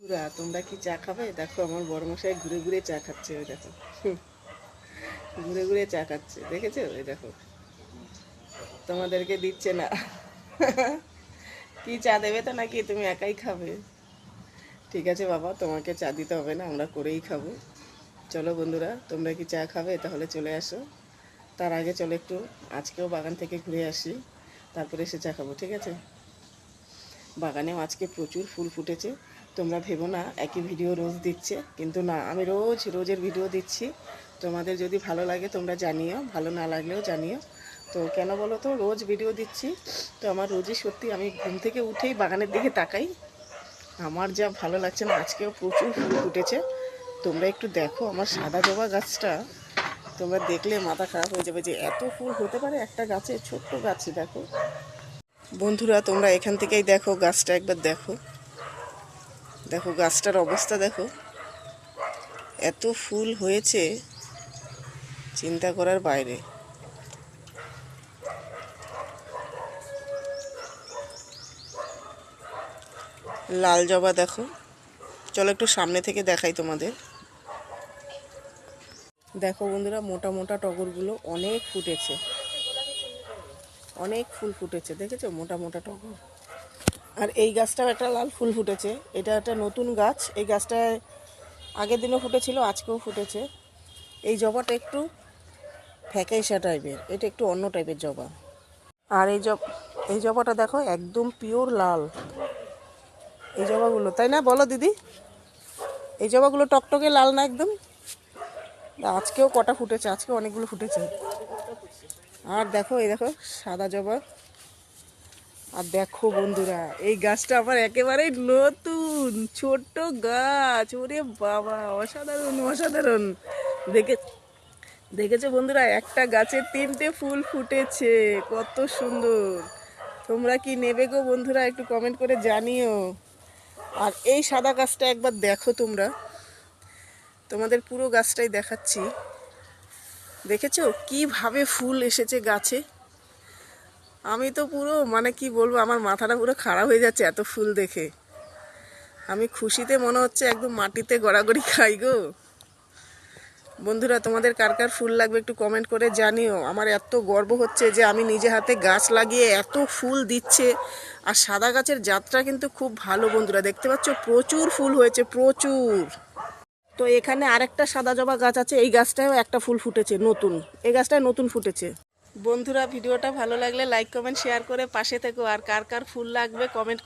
পুরা, তোমরা কি চা খাবে? দেখো আমার বড় মশাই ঘুরে ঘুরে চা খাচ্ছে, ওই দেখো। ঘুরে ঘুরে চা খাচ্ছে, দেখেছ? ওই দেখো। তোমাদেরকে দিচ্ছে না। কি চা দেবে তো নাকি? তুমি একাই খাবে। ঠিক আছে বাবা, তোমাকে চা দিতে হবে না, আমরা করেই খাব। চলো বন্ধুরা, তোমরা কি চা খাবে? তাহলে চলে আসো। তার আগে চলো একটু, আজকেও বাগান থেকে ঘুরে আসি। তারপরে এসে চা খাব, ঠিক আছে? বাগানেও আজকে প্রচুর ফুল ফুটেছে। তোমরা ভেবো না, একই ভিডিও রোজ দিচ্ছে। কিন্তু না, আমি রোজ, রোজের ভিডিও দিচ্ছি। তোমাদের যদি ভালো লাগে তোমরা জানিও, ভালো না লাগলেও জানিও। তো কেন বলো তো, রোজ ভিডিও দিচ্ছি। তো আমার রোজই সত্যি, আমি ঘুম থেকে উঠেই বাগানের দিকে তাকাই। আমার যা ভালো লাগছে না, আজকেও প্রচুর ফুল ফুটেছে। তোমরা একটু দেখো আমার সাদা জবা গাছটা। তোমরা দেখলে মাথা খারাপ হয়ে যাবে যে এত ফুল হতে পারে একটা গাছে, ছোট্ট গাছে, দেখো। বন্ধুরা, তোমরা এখান থেকেই দেখো, গাছটা একবার দেখো। দেখো, গাছটার অবস্থা দেখো। এত ফুল হয়েছে, চিন্তা করার বাইরে। লাল জবা দেখো। চলো একটু সামনে থেকে দেখাই তোমাদের। দেখো বন্ধুরা, মোটা মোটা টগরগুলো অনেক ফুটেছে। অনেক ফুল ফুটেছে, দেখেছ? মোটা মোটা টগর। আর এই গাছটাও একটা লাল ফুল ফুটেছে। এটা একটা নতুন গাছ। এই গাছটায় আগের দিনও ফুটেছিল, আজকেও ফুটেছে। এই জবাটা একটু ফ্যাকাইসা টাইপের। এটা একটু অন্য টাইপের জবা। আর এই জব এই জবাটা দেখো, একদম পিওর লাল। এই জবাগুলো, তাই না? বলো দিদি। এই জবাগুলো টকটকে লাল না একদম? আজকেও কটা ফুটেছে? আজকে অনেকগুলো ফুটেছে। আর দেখো, এই দেখো, সাদা জবা। আর দেখো বন্ধুরা, এই গাছটা আমার একেবারেই নতুন, ছোট্ট গাছ। ওরে বাবা, অসাধারণ অসাধারণ। দেখে, দেখেছ বন্ধুরা, একটা গাছে তিনটে ফুল ফুটেছে, কত সুন্দর। তোমরা কি নেবে গো বন্ধুরা, একটু কমেন্ট করে জানিও। আর এই সাদা গাছটা একবার দেখো তোমরা। তোমাদের পুরো গাছটাই দেখাচ্ছি। দেখেছ? কীভাবে ফুল এসেছে গাছে। আমি তো পুরো মানে কি বলব, আমার মাথাটা পুরো খারাপ হয়ে যাচ্ছে এত ফুল দেখে। আমি খুশিতে মনে হচ্ছে একদম মাটিতে গড়াগড়ি খাই গো। বন্ধুরা, তোমাদের কার কার ফুল লাগবে একটু কমেন্ট করে জানিও। আমার এত গর্ব হচ্ছে যে আমি নিজে হাতে গাছ লাগিয়ে এত ফুল দিচ্ছে। আর সাদা গাছের যাত্রা কিন্তু খুব ভালো, বন্ধুরা। দেখতে পাচ্ছ, প্রচুর ফুল হয়েছে, প্রচুর। তো এখানে আরেকটা সাদা জবা গাছ আছে, এই গাছটাও একটা ফুল ফুটেছে নতুন। এই গাছটায় নতুন ফুটেছে। বন্ধুরা, ভিডিওটা ভালো লাগলে লাইক কমেন্ট শেয়ার করে পাশে থেকো। আর কার কার ফুল লাগবে কমেন্ট